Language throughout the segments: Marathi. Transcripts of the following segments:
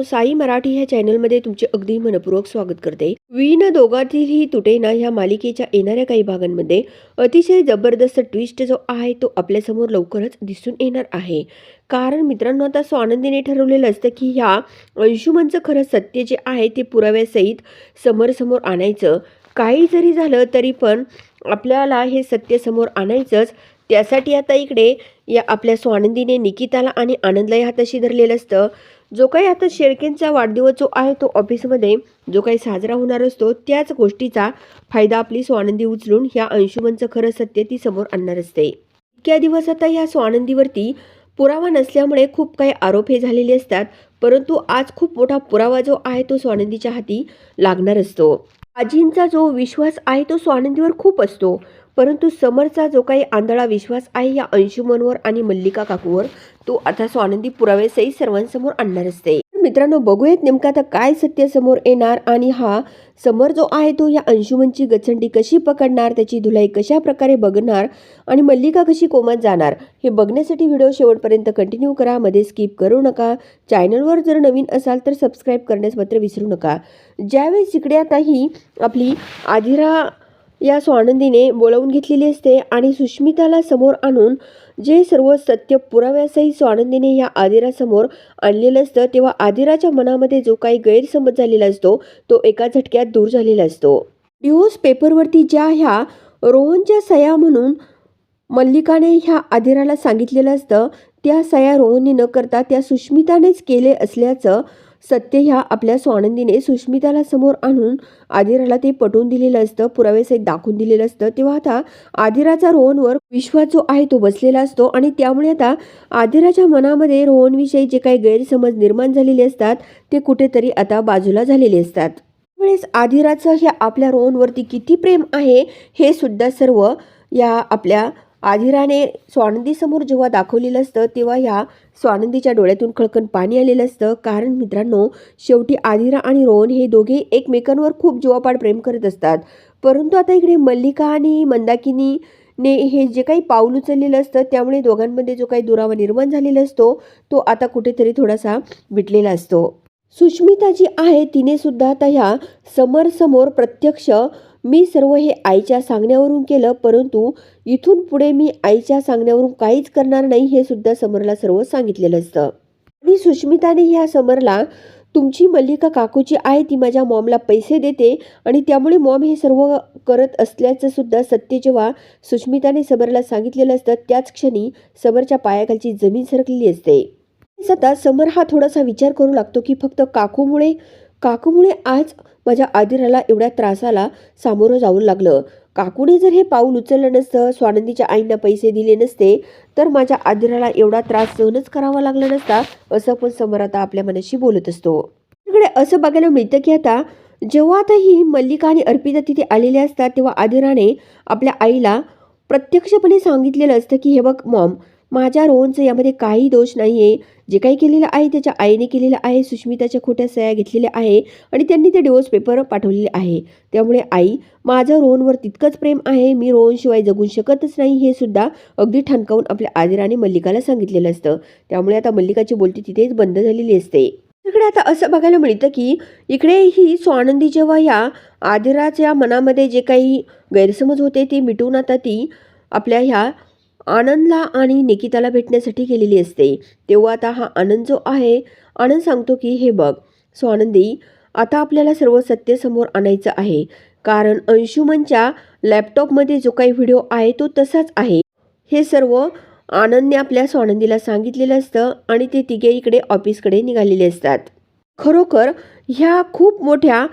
हो, साई मराठी ह्या चॅनलमध्ये तुमचे अगदी मनपूर्वक स्वागत करते. वीण दोघांतीलही तुटेना ह्या मालिकेच्या येणाऱ्या काही भागांमध्ये अतिशय जबरदस्त ट्विस्ट जो आहे तो आपल्यासमोर लवकरच दिसून येणार आहे. कारण मित्रांनो आता स्वानंदीने ठरवलेलं असतं की ह्या अंशुमनचं खरं सत्य जे आहे ते पुराव्यासहित समोरसमोर आणायचं. काही जरी झालं तरी पण आपल्याला हे सत्य समोर आणायचंच. त्यासाठी आता इकडे या आपल्या स्वानंदीने निकिताला आणि आनंदलाही हाताशी धरलेलं असतं. जो काही आता शेळकेंचा वाढदिवस जो आहे तो ऑफिसमध्ये जो काही साजरा होणार असतो त्याच गोष्टीचा फायदा आपली स्वानंदी उचलून ह्या अंशुमनचं खरं सत्य ती समोर आणणार असते. इतक्या दिवस आता ह्या स्वानंदीवरती पुरावा नसल्यामुळे खूप काही आरोप हे झालेले असतात परंतु आज खूप मोठा पुरावा जो आहे तो स्वानंदीच्या हाती लागणार असतो. आजींचा जो विश्वास आहे तो स्वानंदीवर खूप असतो. परंतु समरचा जो काही आंधळा विश्वास आहे या अंशुमनवर आणि मल्लिका काकूवर तो आता स्वानंदी पुराव्यासही सर्वांसमोर आणणार असते. मित्रांनो बघूयात नेमकं आता काय सत्य समोर येणार आणि हा समर जो आहे तो या अंशुमनची गचंडी कशी पकडणार त्याची धुलाई कशा प्रकारे बघणार आणि मल्लिका कशी कोमात जाणार हे बघण्यासाठी व्हिडिओ शेवटपर्यंत कंटिन्यू करा. मध्ये स्किप करू नका. चॅनलवर जर नवीन असाल तर सबस्क्राईब करण्यास मात्र विसरू नका. ज्यावेळेस इकडे आता ही आपली आधिरा या स्वानंदीने बोलावून घेतलेली असते आणि सुष्मिताला समोर आणून जे सर्व सत्य पुराव्यासही स्वानंदीने या आदिरासमोर आणलेलं असतं तेव्हा आदिराच्या मनामध्ये जो काही गैरसमज झालेला असतो तो एका झटक्यात दूर झालेला असतो. न्यूज पेपरवरती ज्या ह्या रोहनच्या सया म्हणून मल्लिकाने ह्या आदिराला सांगितलेलं असतं त्या सया रोहनने न करता त्या सुष्मितानेच केले असल्याचं सत्य ह्या आपल्या स्वानंदीने सुष्मिताला समोर आणून आदिराला ते पटवून दिलेलं असतं पुराव्यासहित दाखवून दिलेलं असतं. तेव्हा आता आदिराचा रोहनवर विश्वास जो आहे तो बसलेला असतो आणि त्यामुळे आता आदिराच्या मनामध्ये रोहनविषयी जे काही गैरसमज निर्माण झालेले असतात ते कुठेतरी आता बाजूला झालेले असतात. त्यावेळेस आदिराचं ह्या आपल्या रोहनवरती किती प्रेम आहे हे सुद्धा सर्व या आपल्या आधिराने स्वानंदीसमोर जेव्हा दाखवलेलं असतं तेव्हा ह्या स्वानंदीच्या डोळ्यातून खळकण पाणी आलेलं असतं. कारण मित्रांनो शेवटी आधिरा आणि रोहन हे दोघे एकमेकांवर खूप जीवापाड प्रेम करत असतात. परंतु आता इकडे मल्लिका आणि मंदाकिनी ने हे जे काही पाऊल उचललेलं असतं त्यामुळे दोघांमध्ये जो काही दुरावा निर्माण झालेला असतो तो आता कुठेतरी थोडासा विटलेला असतो. सुष्मिता जी आहे तिने सुद्धा आता ह्या समोर प्रत्यक्ष मी सर्व हे आईच्या सांगण्यावरून केलं परंतु इथून पुढे मी आईच्या सांगण्यावरून काहीच करणार नाही हे सुद्धा समरला सर्व सांगितलेलं असतं. आणि सुष्मिताने ह्या समरला तुमची मल्लिका काकूची आहे ती माझ्या मॉमला पैसे देते आणि त्यामुळे मॉम हे सर्व करत असल्याचं सुद्धा सत्य जेव्हा सुष्मिताने समरला सांगितलेलं असतं त्याच क्षणी समरच्या पायाखालची जमीन सरकलेली असते. सध्या समर हा थोडासा विचार करू लागतो की फक्त काकूमुळे काकूमुळे आज माझ्या आदिराला एवढ्या त्रासाला सामोरं जाऊ लागलं. काकूने जर हे पाऊल उचललं नसतं स्वानंदीच्या आईंना पैसे दिले नसते तर माझ्या आदिराला एवढा त्रास सहनच करावा लागला नसता असं पण समोर आता आपल्या मनाशी बोलत असतो. तिकडे असं बघायला मिळतं की आता जेव्हा आता ही मल्लिका आणि अर्पिता तिथे आलेल्या असतात तेव्हा आदिराने आपल्या आईला प्रत्यक्षपणे सांगितलेलं असतं की हे बघ मॉम माझ्या रोहनचं यामध्ये काही दोष नाही आहे जे काही केलेलं आहे त्याच्या आईने केलेलं आहे सुष्मिताच्या खोट्या सह्या घेतलेल्या आहे आणि त्यांनी ते डिवोर्स पेपर पाठवलेले आहे. त्यामुळे आई माझं रोहनवर तितकंच प्रेम आहे. मी रोहनशिवाय जगू शकतच नाही हे सुद्धा अगदी ठणकावून आपल्या आदिराने मल्लिकाला सांगितलेलं असतं. त्यामुळे आता मल्लिकाची बोलती तिथेच बंद झालेली असते. इकडे आता असं बघायला मिळतं की इकडे ही स्वानंदी जेव्हा या आदिराच्या मनामध्ये जे काही गैरसमज होते ते मिटवून आता ती आपल्या ह्या आनंदला आणि निकिताला भेटण्यासाठी गेलेली असते. तेव्हा आता हा आनंद जो आहे आनंद सांगतो की हे बघ स्वानंदी आता आपल्याला सर्व सत्य समोर आणायचं आहे. कारण अंशुमनच्या लॅपटॉपमध्ये जो काही व्हिडिओ आहे तो तसाच आहे. हे सर्व आनंदने आपल्या स्वानंदीला सांगितलेलं असतं आणि ते तिघे इकडे ऑफिसकडे निघालेले असतात. खरोखर ह्या खूप मोठ्या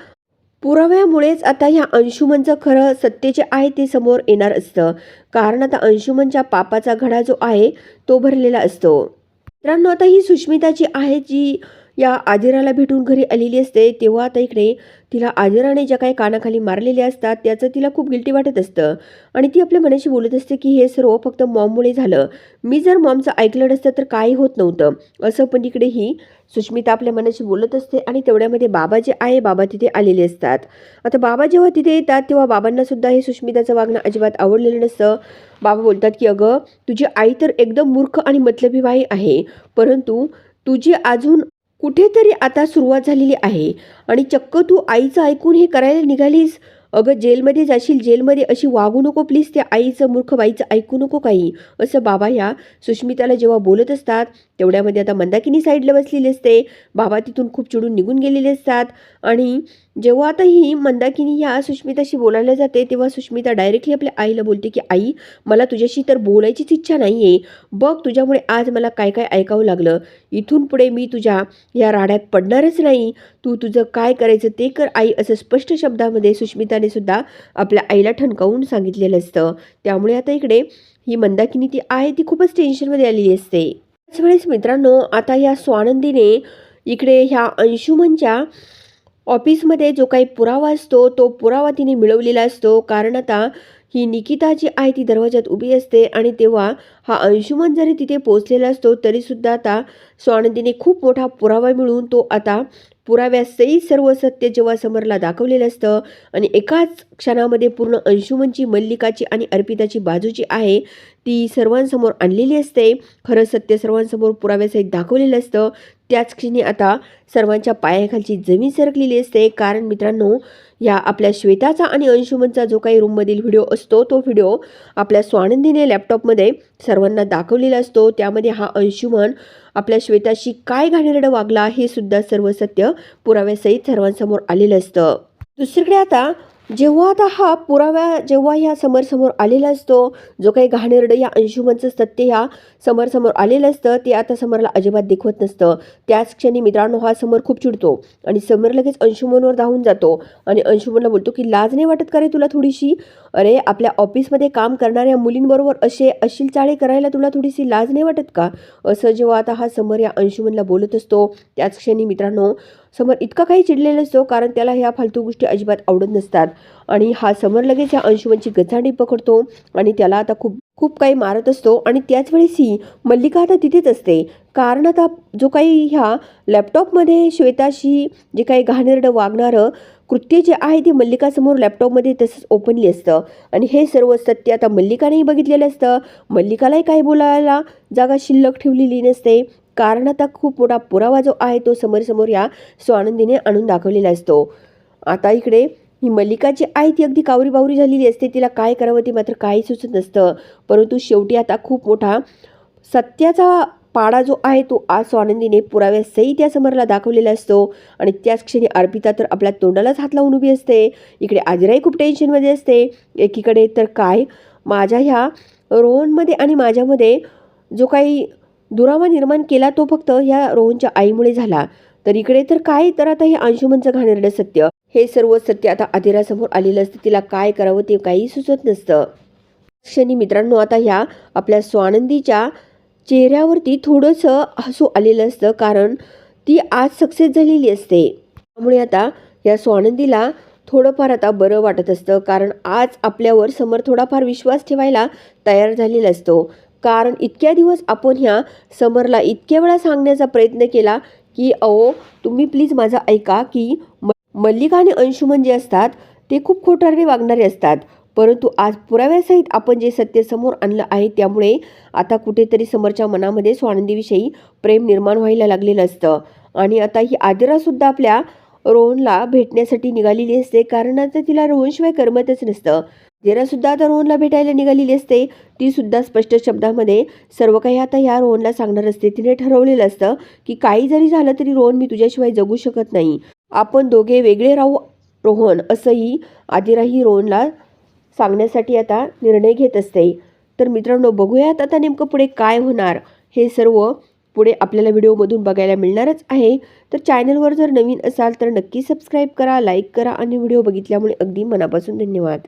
पुराव्यामुळेच आता ह्या अंशुमनचं खरं सत्य जे आहे ते समोर येणार असतं. कारण आता अंशुमनच्या पापाचा घडा जो आहे तो भरलेला असतो. मित्रांनो आता ही सुष्मिताची आहे जी या आदिराला भेटून घरी आलेली असते तेव्हा आता इकडे तिला आदिराने ज्या काही कानाखाली मारलेल्या असतात त्याचं तिला खूप गिल्टी वाटत असतं. आणि ती आपल्या मनाशी बोलत असते की हे सर्व फक्त मॉममुळे झालं. मी जर मॉमचं ऐकलं नसतं तर काही होत नव्हतं. असं पण इकडे ही सुष्मिता आपल्या मनाशी बोलत असते आणि तेवढ्यामध्ये बाबा जे आहे बाबा तिथे आलेले असतात. आता बाबा जेव्हा तिथे येतात तेव्हा बाबांना सुद्धा हे सुष्मिताचं वागणं अजिबात आवडलेलं नसतं. बाबा बोलतात की अगं तुझी आई तर एकदम मूर्ख आणि मतलबी बाई आहे. परंतु तुझी अजून कुठेतरी आता सुरुवात झालेली आहे. आणि चक्क तू आईचं ऐकून हे करायला निघालीस? अगं जेलमध्ये जाशील जेलमध्ये अशी वागू नको प्लीज त्या आईचं मूर्ख बाईचं ऐकू नको काही. असं बाबा ह्या सुष्मिताला जेव्हा बोलत असतात तेवढ्यामध्ये आता मंदाकिनी साईडला बसलेली असते. बाबा तिथून खूप चिडून निघून गेलेले असतात. आणि जेव्हा आता ही मंदाकिनी ह्या सुष्मिताशी बोलायला जाते तेव्हा सुष्मिता डायरेक्टली आपल्या आईला बोलते की आई मला तुझ्याशी तर बोलायचीच इच्छा नाही आहे बघ तुझ्यामुळे आज मला काय काय ऐकावं लागलं. इथून पुढे मी तुझ्या या राड्यात पडणारच नाही. तू तुझं काय करायचं ते कर आई असं स्पष्ट शब्दामध्ये सुष्मिताने सुद्धा आपल्या आईला ठणकावून सांगितलेलं असतं. त्यामुळे आता इकडे ही मंदाकिनी ती आहे ती खूपच टेन्शनमध्ये आलेली असते. त्याच वेळेस मित्रांनो आता या स्वानंदीने इकडे ह्या अंशुमनच्या ऑफिसमध्ये जो काही पुरावा असतो तो पुरावा तिने मिळवलेला असतो. कारण आता ही निकिता जी आहे ती दरवाजात उभी असते आणि तेव्हा हा अंशुमन जरी तिथे पोचलेला असतो तरीसुद्धा आता स्वानंदीने खूप मोठा पुरावा मिळून तो आता पुराव्यासही सर्व सत्य जेव्हा समरला दाखवलेलं असतं आणि एकाच क्षणामध्ये पूर्ण अंशुमनची मल्लिकाची आणि अर्पिताची बाजू जी आहे ती सर्वांसमोर आणलेली असते. खरं सत्य सर्वांसमोर पुराव्यासहित दाखवलेलं असतं. त्याच क्षणी आता सर्वांच्या पायाखालची जमीन सरकलेली असते. कारण मित्रांनो या आपल्या श्वेताचा आणि अंशुमनचा जो काही रूममधील व्हिडिओ असतो तो व्हिडिओ आपल्या स्वानंदीने लॅपटॉपमध्ये सर्वांना दाखवलेला असतो. त्यामध्ये हा अंशुमन आपल्या श्वेताशी काय घाणेरडं वागला हे सुद्धा सर्व सत्य पुराव्यासहित सर्वांसमोर आलेलं असतं. दुसरीकडे आता जेव्हा आता हा पुराव्या जेव्हा ह्या समोरसमोर आलेला असतो जो काही घाणेरडं या अंशुमनचं सत्य ह्या समोरसमोर आलेलं असतं ते आता समरला अजिबात देखवत नसतं. त्याच क्षणी मित्रांनो हा समर खूप चिडतो आणि समर लगेच अंशुमनवर धावून जातो आणि अंशुमनला बोलतो की लाज नाही वाटत का रे तुला थोडीशी? अरे आपल्या ऑफिसमध्ये काम करणाऱ्या मुलींबरोबर असे अशील चाळे करायला तुला थोडीशी लाज नाही वाटत का? असं जेव्हा आता हा समर या अंशुमनला बोलत असतो त्याच क्षणी मित्रांनो समर इतका काही चिडलेला असतो कारण त्याला ह्या फालतू गोष्टी अजिबात आवडत नसतात. आणि हा समर लगेच या अंशुमनची गचांडी पकडतो आणि त्याला आता खूप खूप काही मारत असतो. आणि त्याच वेळेस ही मल्लिका आता तिथेच असते. कारण आता जो काही ह्या लॅपटॉपमध्ये श्वेताशी जे काही घाणेरडं वागणारं कृत्य जे आहे ते मल्लिकासमोर लॅपटॉपमध्ये तसंच ओपनली असतं. आणि हे सर्व सत्य आता मल्लिकानेही बघितलेलं असतं. मल्लिकालाही काही बोलायला जागा शिल्लक ठेवलेली नसते. कारण आता खूप मोठा पुरावा जो आहे तो समोरसमोर या स्वानंदीने आणून दाखवलेला असतो. आता इकडे ही मल्लिका जी आहे ती अगदी कावरी बावरी झालेली असते. तिला काय करावं ते मात्र काही सुचत नसतं. परंतु शेवटी आता खूप मोठा सत्याचा पाडा जो आहे तो आज स्वानंदीने पुराव्यासहित या समरला दाखवलेला असतो. आणि त्याच क्षणी अर्पिता तर आपल्या तोंडालाच हात लावून उभी असते. इकडे आजराही खूप टेन्शनमध्ये असते. एकीकडे तर काय? माझ्या ह्या रोहनमध्ये आणि माझ्यामध्ये जो काही दुरावा निर्माण केला तो फक्त ह्या रोहनच्या आईमुळे झाला. तर इकडे तर काय? तर आता हे अंशुमनचं घाणेरडं सत्य. हे सर्व सत्य आता आदिरासमोर आलेलं असतं. तिला काय करावं ते काही सुचत नसतं. क्षणी मित्रांनो आता ह्या आपल्या स्वानंदीच्या चेहऱ्यावरती थोडंसं हसू आलेलं असतं कारण ती आज सक्सेस झालेली असते. त्यामुळे आता या स्वानंदीला थोडंफार आता बरं वाटत असतं कारण आज आपल्यावर समोर थोडाफार विश्वास ठेवायला तयार झालेला असतो. कारण इतक्या दिवस आपण ह्या समरला इतक्या वेळा सांगण्याचा प्रयत्न केला की अहो तुम्ही प्लीज माझं ऐका की म मल्लिका आणि अंशुमन जे असतात ते खूप खोटारडे वागणारे असतात. परंतु आज पुराव्यासहित आपण जे सत्य समोर आणलं आहे त्यामुळे आता कुठेतरी समोरच्या मनामध्ये स्वानंदीविषयी प्रेम निर्माण व्हायला लागलेलं असतं. आणि आता ही आदिरासुद्धा आपल्या रोहनला भेटण्यासाठी निघालेली असते. कारण आता तिला रोहनशिवाय करमतच नसतं. सुद्धा आता रोहनला भेटायला निघालेली असते ती सुद्धा स्पष्ट शब्दामध्ये सर्व काही आता ह्या रोहनला सांगणार असते. तिने ठरवलेलं असतं की काही जरी झालं तरी रोहन मी तुझ्याशिवाय जगू शकत नाही. आपण दोघे वेगळे राहू रोहन असंही आदिराही रोहनला सांगण्यासाठी आता निर्णय घेत असते. तर मित्रांनो बघूयात आता नेमकं पुढे काय होणार. हे सर्व पुढे आपल्याला व्हिडिओमधून बघायला मिळणारच आहे. तर चॅनलवर जर नवीन असाल तर नक्की सबस्क्राईब करा लाईक करा आणि व्हिडिओ बघितल्यामुळे अगदी मनापासून धन्यवाद.